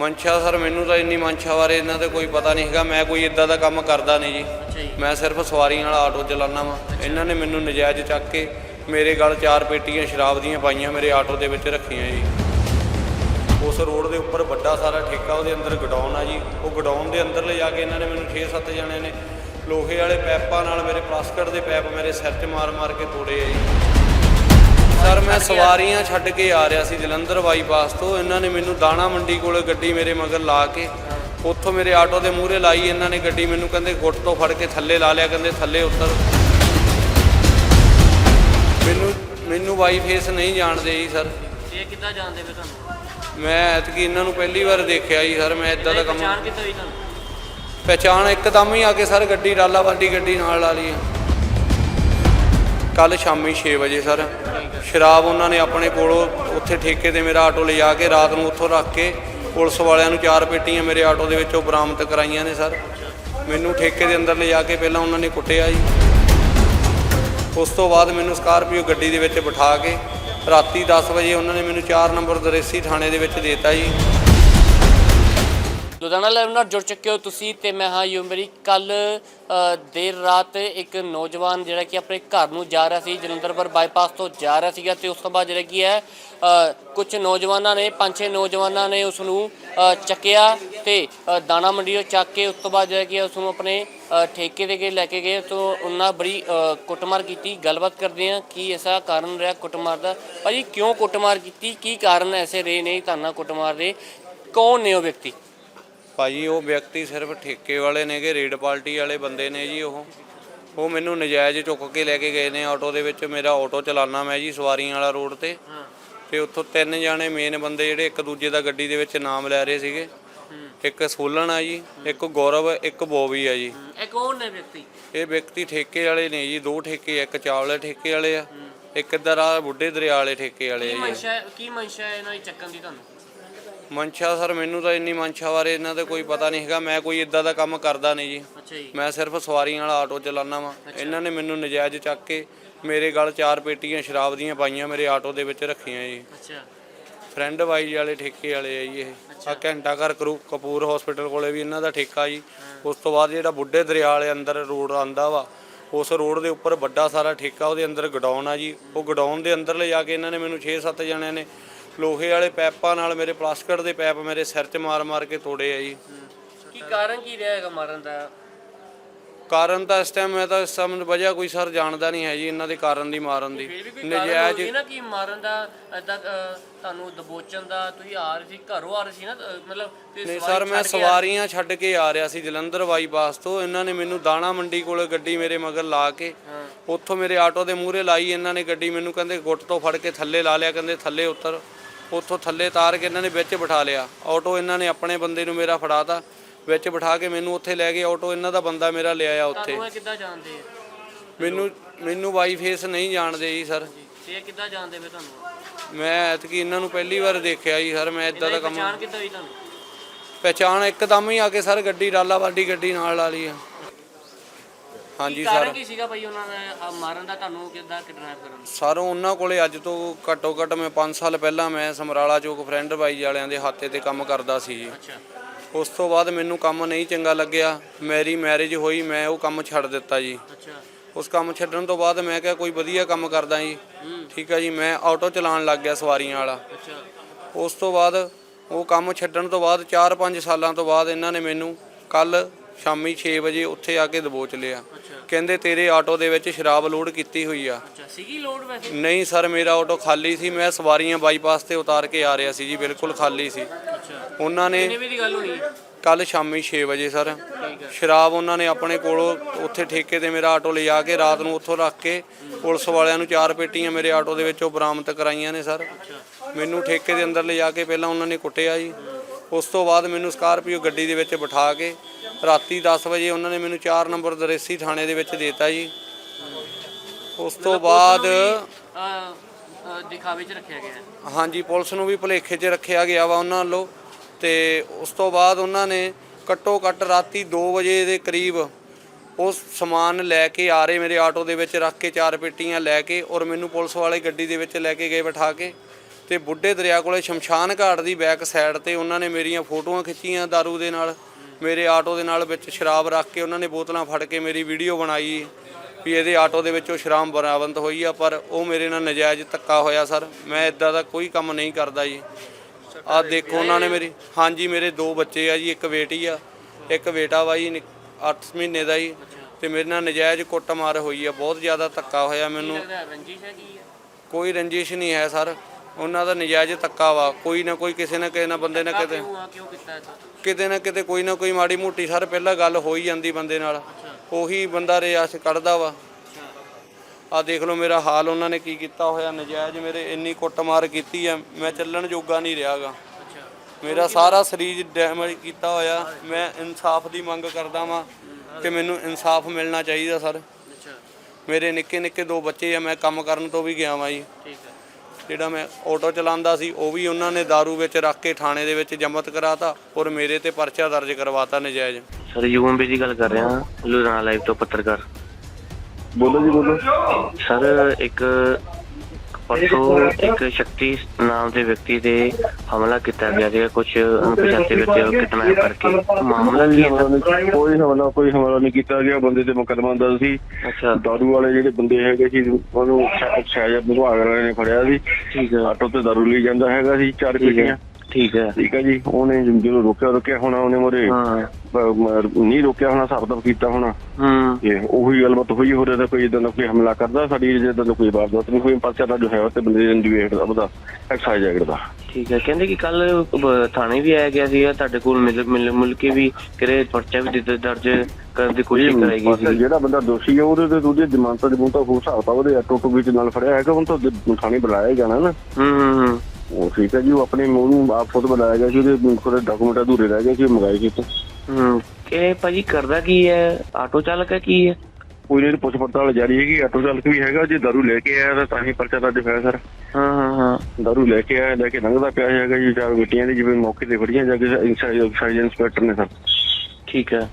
ਮਨਸ਼ਾ sir ਮੈਨੂੰ ਤਾਂ ਇੰਨੀ ਮਨਸ਼ਾ ਬਾਰੇ ਇਹਨਾਂ ਤੇ ਕੋਈ ਪਤਾ ਨਹੀਂ ਹੈਗਾ। ਮੈਂ ਕੋਈ ਇਦਾਂ ਦਾ ਕੰਮ ਕਰਦਾ ਨਹੀਂ ਜੀ। ਮੈਂ ਸਿਰਫ ਸਵਾਰੀਆਂ ਵਾਲਾ ਆਟੋ ਚਲਾਉਣਾ ਵਾਂ। ਇਹਨਾਂ ਨੇ ਮੈਨੂੰ ਨਜਾਇਜ਼ ਚੱਕ ਕੇ ਮੇਰੇ ਗਲ ਚਾਰ ਪੇਟੀਆਂ ਸ਼ਰਾਬ ਦੀਆਂ ਪਾਈਆਂ ਮੇਰੇ ਆਟੋ ਦੇ ਵਿੱਚ ਰੱਖੀਆਂ ਜੀ। ਉਸ ਰੋਡ ਦੇ ਉੱਪਰ ਵੱਡਾ ਸਾਰਾ ਠੇਕਾ ਉਹਦੇ ਅੰਦਰ ਗਡਾਊਨ ਆ ਜੀ। ਉਹ ਗਡਾਊਨ ਦੇ ਅੰਦਰ ਲੈ ਜਾ ਕੇ ਇਹਨਾਂ ਨੇ ਮੈਨੂੰ 6-7 ਜਣਿਆਂ ਨੇ ਲੋਹੇ ਵਾਲੇ ਪੈਪਾਂ ਨਾਲ ਮੇਰੇ ਪਲਾਸਟਿਕ ਦੇ ਪੈਪ ਮੇਰੇ ਸਿਰ 'ਚ ਮਾਰ-ਮਾਰ ਕੇ ਤੋੜੇ ਆ ਜੀ। ਸਰ ਮੈਂ ਸਵਾਰੀਆਂ ਛੱਡ ਕੇ ਆ ਰਿਹਾ ਸੀ ਜਲੰਧਰ ਬਾਈਪਾਸ ਤੋਂ। ਇਹਨਾਂ ਨੇ ਮੈਨੂੰ ਦਾਣਾ ਮੰਡੀ ਕੋਲੇ ਗੱਡੀ ਮੇਰੇ ਮਗਰ ਲਾ ਕੇ ਉੱਥੋਂ ਮੇਰੇ ਆਟੋ ਦੇ ਮੂਹਰੇ ਲਾਈ। ਇਹਨਾਂ ਨੇ ਗੱਡੀ ਮੈਨੂੰ ਕਹਿੰਦੇ ਗੁੱਟ ਤੋਂ ਫੜ ਕੇ ਥੱਲੇ ਲਾ ਲਿਆ ਕਹਿੰਦੇ ਥੱਲੇ ਉਤਰ। ਮੈਨੂੰ ਮੈਨੂੰ ਵਾਈ ਫੇਸ ਨਹੀਂ ਜਾਣਦੇ ਜੀ ਸਰ। ਇਹ ਕਿੱਦਾਂ ਜਾਣਦੇ ਵੇ ਤੁਹਾਨੂੰ? ਮੈਂ ਐਤਕੀ ਇਹਨਾਂ ਨੂੰ ਪਹਿਲੀ ਵਾਰ ਦੇਖਿਆ ਜੀ ਸਰ। ਮੈਂ ਇਦਾਂ ਦਾ ਕੰਮ ਪਛਾਣ ਕਿੱਦਾਂ ਹੋਈ ਤੁਹਾਨੂੰ? ਪਹਿਚਾਣ ਇੱਕਦਮ ਹੀ ਆ ਕੇ ਸਰ ਗੱਡੀ ਡਾਲਾ ਵਾਡੀ ਗੱਡੀ ਨਾਲ ਲਾ ਲਈ ਕੱਲ ਸ਼ਾਮੀ 6 ਵਜੇ ਸਰ। ਸ਼ਰਾਬ ਉਹਨਾਂ ਨੇ ਆਪਣੇ ਕੋਲੋਂ ਉੱਥੇ ਠੇਕੇ ਤੇ ਮੇਰਾ ਆਟੋ ਲਿਜਾ ਕੇ ਰਾਤ ਨੂੰ ਉੱਥੋਂ ਰੱਖ ਕੇ ਪੁਲਿਸ ਵਾਲਿਆਂ ਨੂੰ ਚਾਰ ਪੇਟੀਆਂ ਮੇਰੇ ਆਟੋ ਦੇ ਵਿੱਚੋਂ ਬਰਾਮਦ ਕਰਾਈਆਂ ਨੇ ਸਰ। ਮੈਨੂੰ ਠੇਕੇ ਦੇ ਅੰਦਰ ਲਿਜਾ ਕੇ ਪਹਿਲਾਂ ਉਹਨਾਂ ਨੇ ਕੁੱਟਿਆ ਜੀ। ਉਸ ਤੋਂ ਬਾਅਦ ਮੈਨੂੰ ਸਕਾਰਪੀਓ ਗੱਡੀ ਦੇ ਵਿੱਚ ਬਿਠਾ ਕੇ ਰਾਤੀ 10 ਵਜੇ ਉਹਨਾਂ ਨੇ ਮੈਨੂੰ 4 ਨੰਬਰ ਦਰੇਸੀ ਥਾਣੇ ਦੇ ਵਿੱਚ ਦੇਤਾ ਜੀ। ਲੁਧਿਆਣਾ ਲਾਈਵ ਨਾਲ ਜੁੜ ਚੁੱਕੇ ਹੋ ਤੁਸੀਂ ਤੇ ਮੈਂ ਹਾਂ ਯੂਮਰੀ ਕੱਲ ਦੇਰ ਰਾਤ ਇੱਕ ਨੌਜਵਾਨ ਜਿਹੜਾ ਕਿ ਆਪਣੇ ਘਰ ਨੂੰ ਜਾ ਰਿਹਾ ਸੀ ਜਲੰਧਰਪੁਰ ਬਾਈਪਾਸ ਤੋਂ ਜਾ ਰਿਹਾ ਸੀਗਾ ਤੇ ਉਸ ਤੋਂ ਬਾਅਦ ਜਿਹੜਾ ਕੀ ਹੈ ਕੁਝ ਨੌਜਵਾਨਾਂ ਨੇ ਪੰਜ ਛੇ ਨੌਜਵਾਨਾਂ ਨੇ ਉਸ ਨੂੰ ਚੱਕਿਆ ਤੇ ਅ, ਦਾਣਾ ਮੰਡੀੋਂ ਚੱਕ ਕੇ ਉਸ ਤੋਂ ਬਾਅਦ ਜਿਹੜਾ ਕਿ ਹੈ ਉਸ ਨੂੰ ਆਪਣੇ ਠੇਕੇ ਦੇ ਕੇ ਲੈ ਕੇ ਗਏ। ਤੋਂ ਉਹਨਾਂ ਬੜੀ ਕੁੱਟਮਾਰ ਕੀਤੀ। ਗੱਲਬਾਤ ਕਰਦੇ ਆ ਕੀ ਐਸਾ ਕਾਰਨ ਰਿਹਾ ਕੁੱਟਮਾਰ ਦਾ। ਭਾਜੀ ਕਿਉਂ ਕੁੱਟਮਾਰ ਕੀਤੀ? ਕੀ ਕਾਰਨ ਐਸੇ ਰਹੇ ਨੇ? ਧਾਨਾ ਕੁੱਟਮਾਰ ਦੇ। ਕੌਣ ਨੇ ਉਹ ਵਿਅਕਤੀ? ਭਾਜੀ ਉਹ ਵਿਅਕਤੀ ਸਿਰਫ ਠੇਕੇ ਵਾਲੇ ਨੇਗੇ ਰੇਡ ਪਾਰਟੀ ਵਾਲੇ ਬੰਦੇ ਨੇ ਜੀ ਉਹ। ਉਹ ਮੈਨੂੰ ਨਜਾਇਜ਼ ਚੁੱਕ ਕੇ ਲੈ ਕੇ ਗਏ ਨੇ ਆਟੋ ਦੇ ਵਿੱਚ। ਮੇਰਾ ਆਟੋ ਚਲਾਨਾ ਮੈਂ ਜੀ ਸਵਾਰੀਆਂ ਵਾਲਾ ਰੋਡ ਤੇ। ਤੇ ਉੱਥੋਂ ਤਿੰਨ ਜਾਣੇ ਮੇਨ ਬੰਦੇ ਜਿਹੜੇ ਇੱਕ ਦੂਜੇ ਦਾ ਗੱਡੀ ਦੇ ਵਿੱਚ ਨਾਮ ਲੈ ਰਹੇ ਸੀਗੇ। ਇੱਕ ਸੋਲਣ ਆ ਜੀ ਇੱਕ ਗੌਰਵ ਇੱਕ ਬੋਬੀ ਆ ਜੀ। ਇਹ ਕੌਣ ਨੇ ਵਿਅਕਤੀ? ਇਹ ਵਿਅਕਤੀ ਠੇਕੇ ਵਾਲੇ ਨੇ ਜੀ ਦੋ ਠੇਕੇ ਇੱਕ ਚਾਵਲੇ ਠੇਕੇ ਵਾਲੇ ਆ। ਇੱਕ ਇੱਧਰ ਆ ਬੁੱਢੇ ਦਰਿਆ ਵਾਲੇ ਠੇਕੇ ਵਾਲੇ ਆ ਜੀ। ਮਨਸ਼ਾ ਕੀ ਮਨਸ਼ਾ ਇਹਨਾਂ ਦੀ ਚੱਕਣ ਦੀ ਤੁਹਾਨੂੰ? ਮਨਸ਼ਾ ਸਰ ਮੈਨੂੰ ਤਾਂ ਇੰਨੀ ਮਨਸ਼ਾ ਬਾਰੇ ਇਹਨਾਂ ਤੇ ਕੋਈ ਪਤਾ ਨਹੀਂ ਹੈਗਾ। ਮੈਂ ਕੋਈ ਇਦਾਂ ਦਾ ਕੰਮ ਕਰਦਾ ਨਹੀਂ ਜੀ। ਅੱਛਾ ਜੀ। ਮੈਂ ਸਿਰਫ ਸਵਾਰੀਆਂ ਵਾਲਾ ਆਟੋ ਚਲਾਉਣਾ ਵਾਂ। ਇਹਨਾਂ ਨੇ ਮੈਨੂੰ ਨਜਾਇਜ਼ ਚੱਕ ਕੇ ਮੇਰੇ ਗਲ ਚਾਰ ਪੇਟੀਆਂ ਸ਼ਰਾਬ ਦੀਆਂ ਪਾਈਆਂ ਮੇਰੇ ਆਟੋ ਦੇ ਵਿੱਚ ਰੱਖੀਆਂ ਜੀ। ਅੱਛਾ। ਫਰੈਂਡ ਵਾਈਜ਼ ਵਾਲੇ ਠੇਕੇ ਵਾਲੇ ਆ ਜੀ ਇਹ। ਆ ਘੰਟਾ ਘਰ ਕਰੂ ਕਪੂਰ ਹਸਪੀਟਲ ਕੋਲੇ ਵੀ ਇਹਨਾਂ ਦਾ ਠੇਕਾ ਜੀ। ਉਸ ਤੋਂ ਬਾਅਦ ਜਿਹੜਾ ਬੁੱਢੇ ਦਰਿਆ ਵਾਲੇ ਅੰਦਰ ਰੋਡ ਆਂਦਾ ਵਾ ਉਸ ਰੋਡ ਦੇ ਉੱਪਰ ਵੱਡਾ ਸਾਰਾ ਠੇਕਾ ਉਹਦੇ ਅੰਦਰ ਗਡਾਊਨ ਆ ਜੀ। ਉਹ ਗਡਾਊਨ ਦੇ ਅੰਦਰ ਲੈ ਜਾ ਕੇ ਇਹਨਾਂ ਨੇ ਮੈਨੂੰ 6-7 ਜਣਿਆਂ ਨੇ ਲੋਹੇ ਵਾਲੇ ਪੈਪਾਂ ਨਾਲ ਮੇਰੇ ਪਲਾਸਟਿਕ ਦੇ ਪੈਪ ਮੇਰੇ ਸਿਰ 'ਚ ਮਾਰ-ਮਾਰ ਕੇ ਤੋੜੇ ਆ ਜੀ। ਕੀ ਕਾਰਨ ਕੀ ਰਿਹਾ ਹੈਗਾ ਮਾਰਨ ਦਾ? ਕਾਰਨ ਤਾਂ ਇਸ ਟਾਈਮ ਮੈਂ ਤਾਂ ਇਸ ਸਮੇਂ ਵਜ੍ਹਾ ਕੋਈ ਸਰ ਜਾਣਦਾ ਨਹੀਂ ਹੈ ਜੀ ਇਹਨਾਂ ਦੇ ਕਾਰਨ ਦੀ ਮਾਰਨ ਦੀ। ਨਜਾਇਜ਼ ਨਾ ਕਿ ਮਾਰਨ ਦਾ ਅ, ਤੁਹਾਨੂੰ ਦਬੋਚਣ ਦਾ ਤੁਸੀਂ ਆ ਰਹੇ ਸੀ ਘਰੋਂ ਆ ਰਹੇ ਸੀ ਨਾ ਮਤਲਬ ਨਹੀਂ ਸਰ ਮੈਂ ਸਵਾਰੀਆਂ ਛੱਡ ਕੇ ਆ ਰਿਹਾ ਸੀ ਜਲੰਧਰ ਬਾਈਪਾਸ ਤੋਂ। ਇਹਨਾਂ ਨੇ ਮੈਨੂੰ ਦਾਣਾ ਮੰਡੀ ਕੋਲੇ ਗੱਡੀ ਮੇਰੇ ਮਗਰ ਲਾ ਕੇ ਉੱਥੋਂ ਮੇਰੇ ਆਟੋ ਦੇ ਮੂਹਰੇ ਲਾਈ ਇਹਨਾਂ ਨੇ ਗੱਡੀ ਮੈਨੂੰ ਕਹਿੰਦੇ ਗੁੱਟ ਤੋਂ ਫੜ ਕੇ ਥੱਲੇ ਲਾ ਲਿਆ ਕਹਿੰਦੇ ਥੱਲੇ ਉਤਰ। ਉੱਥੋਂ ਥੱਲੇ ਤਾਰ ਕੇ ਇਹਨਾਂ ਨੇ ਵਿੱਚ ਬਿਠਾ ਲਿਆ। ਆਟੋ ਇਹਨਾਂ ਨੇ ਆਪਣੇ ਬੰਦੇ ਨੂੰ ਮੇਰਾ ਫੜਾਤਾ। ਵਿੱਚ ਬਿਠਾ ਕੇ ਮੈਨੂੰ ਉੱਥੇ ਲੈ ਗਏ। ਆਟੋ ਇਹਨਾਂ ਦਾ ਬੰਦਾ ਮੇਰਾ ਲਿਆਇਆ ਉੱਥੇ। ਤੁਹਾਨੂੰ ਇਹ ਕਿੱਦਾਂ ਜਾਣਦੇ ਆ? ਮੈਨੂੰ ਮੈਨੂੰ ਵਾਈ ਫੇਸ ਨਹੀਂ ਜਾਣਦੇ ਜੀ ਸਰ ਇਹ ਕਿੱਦਾਂ ਜਾਣਦੇ ਵੇ ਤੁਹਾਨੂੰ? ਮੈਂ ਐਤਕੀ ਇਹਨਾਂ ਨੂੰ ਪਹਿਲੀ ਵਾਰ ਦੇਖਿਆ ਜੀ ਸਰ ਮੈਂ ਇਦਾਂ ਦਾ ਕੰਮ ਪਛਾਣ ਕਿੱਦਾਂ ਹੋਈ ਤੁਹਾਨੂੰ? ਪਹਿਚਾਣ ਇੱਕਦਮ ਹੀ ਆ ਕੇ ਸਰ ਗੱਡੀ ਡਾਲਾ ਵਾਡੀ ਗੱਡੀ ਨਾਲ ਲਾ ਲਈ ਆ। ਹਾਂਜੀ ਸਰ। ਕੀ ਸੀਗਾ ਭਾਈ ਉਹਨਾਂ ਆਹ ਮਾਰਨ ਦਾ ਤੁਹਾਨੂੰ ਕਿੱਦਾਂ ਕਿਡਨੈਪ ਕਰਨ ਦਾ? ਸਰ ਉਹਨਾਂ ਕੋਲੇ ਅੱਜ ਤੋਂ ਘੱਟੋ ਘੱਟ ਮੈਂ 5 ਸਾਲ ਪਹਿਲਾਂ ਮੈਂ ਸਮਰਾਲਾ ਚੌਕ ਫਰੈਂਡ ਬਾਈ ਵਾਲਿਆਂ ਦੇ ਹਾਤੇ ਤੇ ਕੰਮ ਕਰਦਾ ਸੀ ਜੀ। ਅੱਛਾ। ਉਸ ਤੋਂ ਬਾਅਦ ਮੈਨੂੰ ਕੰਮ ਨਹੀਂ ਚੰਗਾ ਲੱਗਿਆ। ਮੇਰੀ ਮੈਰਿਜ ਹੋਈ ਮੈਂ ਉਹ ਕੰਮ ਛੱਡ ਦਿੱਤਾ ਜੀ। ਅੱਛਾ। ਉਸ ਕੰਮ ਛੱਡਣ ਤੋਂ ਬਾਅਦ ਮੈਂ ਕਿਹਾ ਕੋਈ ਵਧੀਆ ਕੰਮ ਕਰਦਾ ਜੀ। ਹੂੰ। ਠੀਕ ਹੈ ਜੀ ਮੈਂ ਆਟੋ ਚਲਾਉਣ ਲੱਗ ਗਿਆ ਸਵਾਰੀਆਂ ਵਾਲਾ। ਅੱਛਾ। ਉਸ ਤੋਂ ਬਾਅਦ ਉਹ ਕੰਮ ਛੱਡਣ ਤੋਂ ਬਾਅਦ 4-5 ਸਾਲਾਂ ਤੋਂ ਬਾਅਦ ਇਹਨਾਂ ਨੇ ਮੈਨੂੰ ਕੱਲ ਸ਼ਾਮੀ 6 ਵਜੇ ਉੱਥੇ ਆ ਕੇ ਦਬੋਚ ਲਿਆ। ਕਹਿੰਦੇ ਤੇਰੇ ਆਟੋ ਦੇ ਵਿੱਚ ਸ਼ਰਾਬ ਲੋਡ ਕੀਤੀ ਹੋਈ ਆ। ਅੱਛਾ ਸੀਗੀ ਲੋਡ ਵੈਸੇ? ਨਹੀਂ ਸਰ ਮੇਰਾ ਆਟੋ ਖਾਲੀ ਸੀ। ਮੈਂ ਸਵਾਰੀਆਂ ਬਾਈਪਾਸ ਤੇ ਉਤਾਰ ਕੇ ਆ ਰਿਹਾ ਸੀ ਜੀ ਬਿਲਕੁਲ ਖਾਲੀ ਸੀ। ਉਹਨਾਂ ਨੇ ਕਿੰਨੇ ਵਜੇ ਦੀ ਗੱਲ ਹੋਣੀ ਹੈ? ਕੱਲ ਸ਼ਾਮੀ 6 ਵਜੇ ਸਰ। ਸ਼ਰਾਬ ਉਹਨਾਂ ਨੇ ਆਪਣੇ ਕੋਲੋਂ ਉੱਥੇ ਠੇਕੇ ਤੇ ਮੇਰਾ ਆਟੋ ਲਿਜਾ ਕੇ ਰਾਤ ਨੂੰ ਉੱਥੋਂ ਰੱਖ ਕੇ ਪੁਲਿਸ ਵਾਲਿਆਂ ਨੂੰ ਚਾਰ ਪੇਟੀਆਂ ਮੇਰੇ ਆਟੋ ਦੇ ਵਿੱਚੋਂ ਬਰਾਮਦ ਕਰਾਈਆਂ ਨੇ ਸਰ। ਮੈਨੂੰ ਠੇਕੇ ਦੇ ਅੰਦਰ ਲਿਜਾ ਕੇ ਪਹਿਲਾਂ ਉਹਨਾਂ ਨੇ ਕੁੱਟਿਆ ਜੀ। ਉਸ ਤੋਂ ਬਾਅਦ ਮੈਨੂੰ ਸਕਾਰਪੀਓ ਗੱਡੀ ਦੇ ਵਿੱਚ ਬਿਠਾ ਕੇ ਰਾਤੀ 10 ਵਜੇ ਉਹਨਾਂ ਨੇ ਮੈਨੂੰ 4 ਨੰਬਰ ਦਰੇਸੀ ਥਾਣੇ ਦੇ ਵਿੱਚ ਦੇਤਾ ਜੀ। ਉਸ ਤੋਂ ਬਾਅਦ ਦਿਖਾਵੇ 'ਚ ਰੱਖਿਆ ਗਿਆ। ਹਾਂਜੀ ਪੁਲਿਸ ਨੂੰ ਵੀ ਭੁਲੇਖੇ 'ਚ ਰੱਖਿਆ ਗਿਆ ਵਾ ਉਹਨਾਂ ਵੱਲੋਂ। ਤੇ ਉਸ ਤੋਂ ਬਾਅਦ ਉਹਨਾਂ ਨੇ ਘੱਟੋ ਘੱਟ ਰਾਤੀ 2 ਵਜੇ ਦੇ ਕਰੀਬ ਉਹ ਸਮਾਨ ਲੈ ਕੇ ਆ ਰਹੇ ਮੇਰੇ ਆਟੋ ਦੇ ਵਿੱਚ ਰੱਖ ਕੇ ਚਾਰ ਪੇਟੀਆਂ ਲੈ ਕੇ ਔਰ ਮੈਨੂੰ ਪੁਲਿਸ ਵਾਲੇ ਗੱਡੀ ਦੇ ਵਿੱਚ ਲੈ ਕੇ ਗਏ ਬਿਠਾ ਕੇ। ਤੇ ਬੁੱਢੇ ਦਰਿਆ ਕੋਲੇ ਸ਼ਮਸ਼ਾਨ ਘਾਟ ਦੀ ਬੈਕ ਸਾਈਡ ਤੇ ਉਹਨਾਂ ਨੇ ਮੇਰੀਆਂ ਫੋਟੋਆਂ ਖਿੱਚੀਆਂ दारू ਦੇ ਨਾਲ। ਮੇਰੇ ਆਟੋ ਦੇ ਨਾਲ ਵਿੱਚ ਸ਼ਰਾਬ ਰੱਖ ਕੇ ਉਹਨਾਂ ਨੇ ਬੋਤਲਾਂ ਫੜ ਕੇ ਮੇਰੀ ਵੀਡੀਓ ਬਣਾਈ ਵੀ ਇਹਦੇ ਆਟੋ ਦੇ ਵਿੱਚੋਂ ਸ਼ਰਾਬ ਬਰਾਮਦ ਹੋਈ ਆ ਪਰ ਉਹ ਮੇਰੇ ਨਾਲ ਨਜਾਇਜ਼ ਧੱਕਾ ਹੋਇਆ ਸਰ। ਮੈਂ ਇਦਾਂ ਦਾ ਕੋਈ ਕੰਮ ਨਹੀਂ ਕਰਦਾ ਜੀ। ਆ ਦੇਖੋ ਉਹਨਾਂ ਨੇ ਮੇਰੀ ਹਾਂਜੀ ਮੇਰੇ ਦੋ ਬੱਚੇ ਆ ਜੀ ਇੱਕ ਬੇਟੀ ਆ ਇੱਕ ਬੇਟਾ ਵਾ ਜੀ 8 ਮਹੀਨੇ ਦਾ ਜੀ ਤੇ ਮੇਰੇ ਨਾਲ ਨਜਾਇਜ਼ ਕੁੱਟਮਾਰ ਹੋਈ ਆ ਬਹੁਤ ਜ਼ਿਆਦਾ ਧੱਕਾ ਹੋਇਆ ਮੈਨੂੰ। ਕੋਈ ਰੰਜਿਸ਼ ਨਹੀਂ ਹੈ ਸਰ। ਉਹਨਾਂ ਦਾ ਨਜਾਇਜ਼ ਧੱਕਾ ਵਾ ਕੋਈ ਨਾ ਕੋਈ ਕਿਸੇ ਨਾ ਕਿਸੇ ਨਾ ਬੰਦੇ ਨਾ ਕਿਤੇ। ਕਿਉਂ ਆ ਕਿਉਂ ਕੀਤਾ ਨਾ ਕਿਤੇ ਕੋਈ ਨਾ ਕੋਈ ਮਾੜੀ ਮੋਟੀ ਸਰ ਪਹਿਲਾਂ ਗੱਲ ਹੋ ਹੀ ਜਾਂਦੀ ਬੰਦੇ ਨਾਲ। ਉਹੀ ਬੰਦਾ ਰਿਆਸ ਕੱਢਦਾ ਵਾ। ਆ ਦੇਖ ਲਓ ਮੇਰਾ ਹਾਲ ਉਹਨਾਂ ਨੇ ਕੀ ਕੀਤਾ ਹੋਇਆ ਨਜਾਇਜ਼ ਮੇਰੇ ਇੰਨੀ ਕੁੱਟਮਾਰ ਕੀਤੀ ਆ ਮੈਂ ਚੱਲਣ ਜੋਗਾ ਨਹੀਂ ਰਿਹਾਗਾ। ਮੇਰਾ ਸਾਰਾ ਸਰੀਰ ਡੈਮੇਜ ਕੀਤਾ ਹੋਇਆ ਮੈਂ ਇਨਸਾਫ ਦੀ ਮੰਗ ਕਰਦਾ ਵਾਂ ਕਿ ਮੈਨੂੰ ਇਨਸਾਫ ਮਿਲਣਾ ਚਾਹੀਦਾ ਸਰ। ਅੱਛਾ। ਮੇਰੇ ਨਿੱਕੇ ਨਿੱਕੇ ਦੋ ਬੱਚੇ ਆ ਮੈਂ ਕੰਮ ਕਰਨ ਤੋਂ ਵੀ ਗਿਆ ਵਾਂ ਜੀ। ਠੀਕ ਜਿਹੜਾ ਮੈਂ ਆਟੋ ਚਲਾਉਂਦਾ ਸੀ ਉਹ ਵੀ ਉਹਨਾਂ ਨੇ दारू ਵਿੱਚ ਰੱਖ ਕੇ ਥਾਣੇ ਦੇ ਵਿੱਚ ਜਮਤ ਕਰਾਤਾ ਔਰ ਮੇਰੇ ਤੇ ਪਰਚਾ ਦਰਜ ਕਰਵਾਤਾ ਨਜਾਇਜ਼। ਸਰ ਯੂਐਮਬੀ ਦੀ ਗੱਲ ਕਰ ਰਿਹਾ ਹਾਂ ਲੁਧਿਆਣਾ ਲਾਈਵ ਤੋਂ ਪੱਤਰਕਾਰ। ਬੋਲੋ ਜੀ ਬੋਲੋ। ਸਰ ਇੱਕ ਪਰਸੋਂ ਇੱਕ ਸ਼ਕਤੀ ਨਾਮ ਦੇ ਵਿਅਕਤੀ ਤੇ ਹਮਲਾ ਕੀਤਾ ਗਿਆ ਸੀਗਾ। ਕੁਝ ਅਣਪਛਾਤੇ ਵਿਅਕਤੀਆਂ ਨੂੰ ਕਿਡਨੈਪ ਕਰਕੇ ਮਾਮਲਾ ਕੀ ਹੈ? ਕੋਈ ਹਮਲਾ ਕੋਈ ਹਮਲਾ ਨਹੀਂ ਕੀਤਾ ਗਿਆ। ਬੰਦੇ ਤੇ ਮੁਕੱਦਮਾ ਦਰਜ ਸੀ। ਅੱਛਾ। ਦਾਰੂ ਵਾਲੇ ਜਿਹੜੇ ਬੰਦੇ ਹੈਗੇ ਸੀ ਉਹਨੂੰ ਸ਼ਾਇਦ ਵਿਭਾਗ ਵਾਲਿਆਂ ਨੇ ਫੜਿਆ ਸੀ। ਠੀਕ ਹੈ। ਆਟੋ ਤੇ ਦਾਰੂ ਲਈ ਜਾਂਦਾ ਹੈਗਾ ਸੀ ਚਾਰ ਪੇਟੀਆਂ। ਠੀਕ ਹੈ। ਠੀਕ ਹੈ ਜੀ। ਉਹਨੇ ਜਦੋਂ ਰੋਕਿਆ ਰੋਕਿਆ ਹੋਣਾ ਉਹਨੇ ਮੋਰੇ ਹਾਂ। ਨਹੀਂ ਰੋਕਿਆ ਹੋਣਾ ਹਿਸਾਬ ਕੀਤਾ ਹੋਣਾ। ਹੂੰ। ਤੇ ਉਹੀ ਗੱਲਬਾਤ ਹੋਈ ਹੋ ਰਿਹਾ ਤਾਂ ਕੋਈ ਇਦਾਂ ਦਾ ਕੋਈ ਹਮਲਾ ਕਰਦਾ ਸਾਡੀ ਜਿੱਦਾਂ ਦਾ ਕੋਈ ਵਾਰਦਾਤ ਨਹੀਂ ਕੋਈ ਪਰਚਾ ਦਾ ਜੋ ਹੈ ਤੇ ਬੰਦੇ ਦੀ ਵੇਟ ਦਾ ਉਹਦਾ ਐਕਸਾਈਜ਼ ਐਕਟ ਦਾ ਠੀਕ ਹੈ। ਕਹਿੰਦੇ ਕਿ ਕੱਲ ਥਾਣੇ ਵੀ ਆਇਆ ਗਿਆ ਸੀਗਾ ਤੁਹਾਡੇ ਕੋਲ ਮਿਲ ਮਿਲ ਮਿਲ ਕੇ ਵੀ ਕਿਰੇ ਪਰਚਾ ਵੀ ਦਿੱਤਾ ਦਰਜ ਕਰਨ ਦੀ ਕੋਸ਼ਿਸ਼ ਕਰਾਈ ਗਈ ਬਸ ਸੀ ਜਿਹੜਾ ਬੰਦਾ ਦੋਸ਼ੀ ਹੈ ਉਹਦੇ ਤੇ ਦੂਜੇ ਜ਼ਮਾਨਤਾਂ ਦੇ ਮੂੰਹ ਤਾਂ ਹੋ ਸਕਦਾ ਉਹਦੇ ਆਟੋ ਟੋ ਵਿੱਚ ਨਾਲ ਫੜਿਆ ਹੈਗਾ ਉਹਨੂੰ ਤਾਂ ਦ- ਥਾਣੇ ਬੁਲਾਇਆ ਜਾਣਾ ਨਾ। ਹੂੰ ਹੂੰ। ਉਹ ਠੀਕ ਹੈ ਜੀ ਉਹ ਆਪਣੇ ਮੂੰਹ ਨੂੰ ਆਪ ਖੁਦ ਬੁਲਾਇਆ ਗਿਆ ਸੀ ਉਹਦੇ ਕੋਲ ਡਾਕੂਮੈਂਟ ਅਧੂਰੇ ਰਹਿ ਗਏ ਸੀ ਮੰਗਾਏ ਸੀ ਹੂੰ। ਇਹ ਭਾਜੀ ਕਰਦਾ ਕੀ ਹੈ? ਆਟੋ ਚਾਲਕ ਹੈ ਕੀ ਹੈ? ਕੋਈ ਜਿਹੜੀ ਪੁੱਛ ਪੜਤਾਲ ਜਾਰੀ ਹੈਗੀ ਆਟੋ ਚਾਲਕ ਵੀ ਹੈਗਾ ਜੇ ਦਾਰੂ ਲੈ ਕੇ ਆਇਆ ਤਾਂ ਤਾਂ ਹੀ ਪਰਚਾ ਦਰਜ ਹੋਇਆ ਸਰ। ਹਾਂ ਹਾਂ ਹਾਂ। ਦਾਰੂ ਲੈ ਕੇ ਆਇਆ ਲੈ ਕੇ ਲੰਘਦਾ ਪਿਆ ਹੈਗਾ ਜੀ ਚਾਰ ਬੇਟੀਆਂ ਦੀ ਜਿਵੇਂ ਮੌਕੇ ਤੇ ਫੜੀਆਂ ਜਾ ਕੇ ਐਕਸਾਈਜ਼ ਇੰਸਪੈਕਟਰ ਨੇ ਸਰ। ਠੀਕ ਹੈ।